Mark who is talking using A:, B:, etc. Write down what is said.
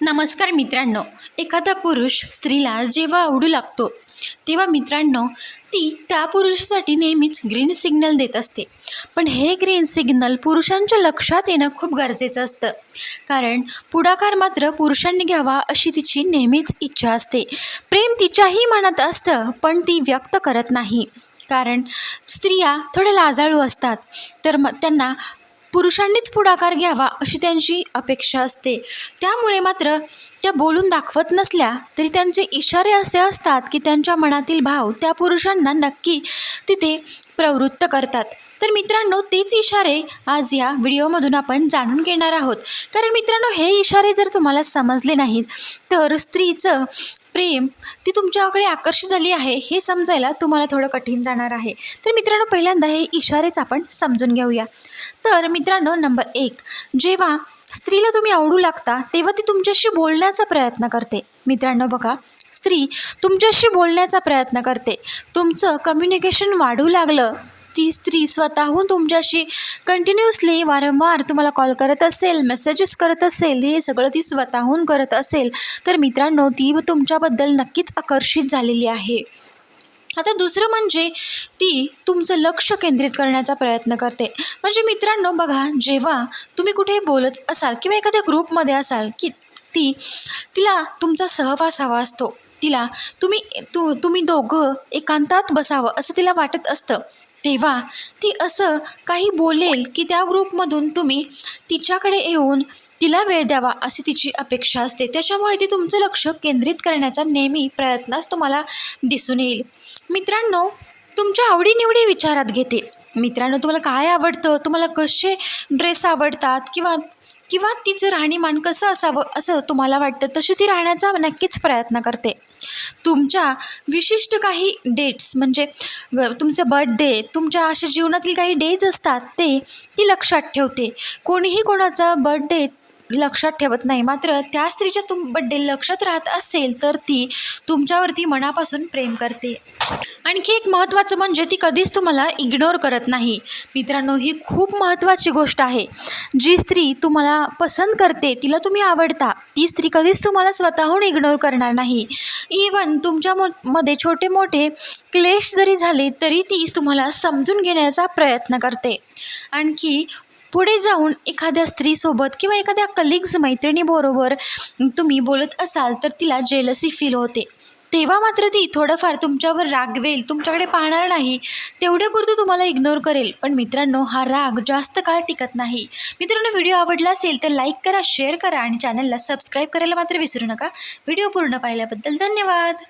A: नमस्कार मित्रांनो. एखादा पुरुष स्त्रीला जेव्हा आवडू लागतो तेव्हा मित्रांनो ती त्या पुरुषासाठी नेहमीच ग्रीन सिग्नल देत असते. पण हे ग्रीन सिग्नल पुरुषांच्या लक्षात येणं खूप गरजेचं असतं. कारण पुढाकार मात्र पुरुषांनी घ्यावा अशी तिची नेहमीच इच्छा असते. प्रेम तिच्याही मनात असतं पण ती व्यक्त करत नाही. कारण स्त्रिया थोड्या लाजाळू असतात. तर मग त्यांना पुरुषांनीच पुढाकार घ्यावा अशी त्यांची अपेक्षा असते. त्यामुळे मात्र त्या बोलून दाखवत नसल्या तरी त्यांचे इशारे असे असतात की त्यांच्या मनातील भाव त्या पुरुषांना नक्की तिथे प्रवृत्त करतात. तर मित्रांनो तेच इशारे आज या व्हिडिओमधून आपण जाणून घेणार आहोत. कारण मित्रांनो हे इशारे जर तुम्हाला समजले नाहीत तर स्त्रीचं प्रेम ती तुमच्याकडे आकर्षित झाली आहे हे समजायला तुम्हाला थोडं कठीण जाणार आहे. तर मित्रांनो पहिल्यांदा हे इशारेच आपण समजून घेऊया. तर मित्रांनो नंबर एक जेव्हा स्त्रीला तुम्ही आवडू लागता तेव्हा ती तुमच्याशी बोलण्याचा प्रयत्न करते. मित्रांनो बघा स्त्री तुमच्याशी बोलण्याचा प्रयत्न करते. तुमचं कम्युनिकेशन वाढू लागलं ती स्त्री स्वतःहून तुमच्याशी कंटिन्युअसली वारंवार तुम्हाला कॉल करत असेल मेसेजेस करत असेल हे सगळं ती स्वतःहून करत असेल तर मित्रांनो ती तुमच्याबद्दल नक्कीच आकर्षित झालेली आहे. आता दुसरं म्हणजे ती तुमचं लक्ष केंद्रित करण्याचा प्रयत्न करते. म्हणजे मित्रांनो बघा जेव्हा तुम्ही कुठे बोलत असाल किंवा एखाद्या ग्रुपमध्ये असाल की ती तिला तुमचा सहवास हवा असतो. तिला तुम्ही तु तुम्ही दोघं एकांतात बसावं असं तिला वाटत असतं. तेव्हा ती असं काही बोलेल की त्या ग्रुपमधून तुम्ही तिच्याकडे येऊन तिला वेळ द्यावा अशी तिची अपेक्षा असते. त्याच्यामुळे ती तुमचं लक्ष केंद्रित करण्याचा नेहमी प्रयत्नास तुम्हाला दिसून येईल. मित्रांनो तुमच्या आवडीनिवडी विचारात घेते. मित्रांनो तुम्हाला काय आवडतं? तुम्हाला कसे ड्रेस आवडतात? किंवा किंवा तिचं राहणीमान कसं असावं? असं तुम्हाला वाटतं? तशी ती राहण्याचा नक्कीच प्रयत्न करते. तुमच्या विशिष्ट काही डेट्स म्हणजे तुमचं बर्थडे तुमच्या अशा जीवनातील काही डेज असतात ते ती लक्षात ठेवते. कोणीही कोणाचा बर्थडे लक्षात ठेवत नाही. मात्र त्या स्त्रीच्या तुम बड्डे लक्षात राहत असेल तर ती तुमच्यावरती मनापासून प्रेम करते. आणखी एक महत्त्वाचं म्हणजे ती कधीच तुम्हाला इग्नोर करत नाही. मित्रांनो ही खूप महत्त्वाची गोष्ट आहे. जी स्त्री तुम्हाला पसंत करते तिला तुम्ही आवडता ती स्त्री कधीच तुम्हाला स्वतःहून इग्नोर करणार नाही. इवन तुमच्या मो मध्ये छोटे मोठे क्लेश जरी झाले तरी ती तुम्हाला समजून घेण्याचा प्रयत्न करते. आणखी पुढे जाऊन एखाद्या स्त्रीसोबत किंवा एखाद्या कलिग्ज मैत्रिणीबरोबर तुम्ही बोलत असाल तर तिला जेलसी फील होते. तेव्हा मात्र ती थोडंफार तुमच्यावर रागवेल तुमच्याकडे पाहणार नाही तेवढ्यापुरतं तुम्हाला इग्नोर करेल. पण मित्रांनो हा राग जास्त काळ टिकत नाही. मित्रांनो व्हिडिओ आवडला असेल तर लाईक करा शेअर करा आणि चॅनलला सबस्क्राईब करायला मात्र विसरू नका. व्हिडिओ पूर्ण पाहिल्याबद्दल धन्यवाद!